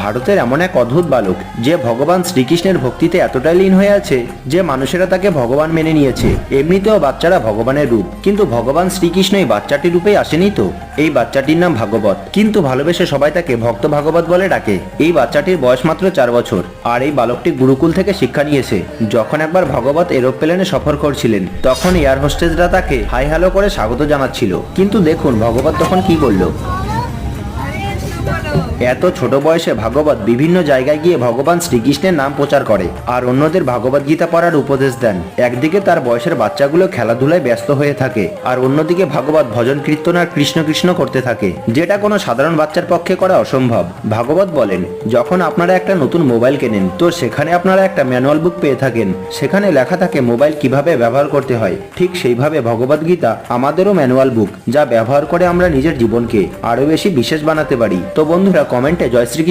ভারতের এমন এক অদ্ভুত বালক, যে ভগবান শ্রীকৃষ্ণের ভক্তিতে এতটাই লীন হয়ে আছে যে মানুষেরা তাকে ভগবান মেনে নিয়েছে। এমনিতেও বাচ্চারা ভগবানের রূপ, কিন্তু ভগবান শ্রীকৃষ্ণ এই বাচ্চাটির রূপেই আসেনি তো? এই বাচ্চাটির নাম ভাগবত। কিন্তু ভালোবেসে সবাই তাকে ভক্ত ভাগবত বলে ডাকে। এই বাচ্চাটির বয়স মাত্র চার বছর, আর এই বালকটি গুরুকুল থেকে শিক্ষা নিয়েছে। যখন একবার ভগবত এরোপ্লেনে সফর করছিলেন, তখন এয়ার হোস্টেসরা তাকে হাই হ্যালো করে স্বাগত জানাচ্ছিল। কিন্তু দেখুন, ভগবত তখন কি বলল? এত ছোট বয়সে ভাগবত বিভিন্ন জায়গায় গিয়ে ভগবান শ্রীকৃষ্ণের নাম প্রচার করে আর অন্যদের ভাগবত গীতা পড়ার উপদেশ দেন। একদিকে তার বয়সের বাচ্চাগুলো খেলাধুলায় ব্যস্ত হয়ে থাকে আর অন্যদিকে ভাগবত ভজন কীর্তন আর কৃষ্ণ কৃষ্ণ করতে থাকে। যেটা কোনো সাধারণ বাচ্চার পক্ষে করা অসম্ভব। ভাগবত বলেন, যখন আপনারা একটা নতুন মোবাইল কেনেন, তো সেখানে আপনারা একটা ম্যানুয়াল বুক পেয়ে থাকেন। সেখানে লেখা থাকে মোবাইল কীভাবে ব্যবহার করতে হয়। ঠিক সেইভাবে ভগবত গীতা আমাদেরও ম্যানুয়াল বুক, যা ব্যবহার করে আমরা নিজের জীবনকে আরও বেশি বিশেষ বানাতে পারি। তো বন্ধুরা কমেন্টে জয় শ্রীকৃষ্ণ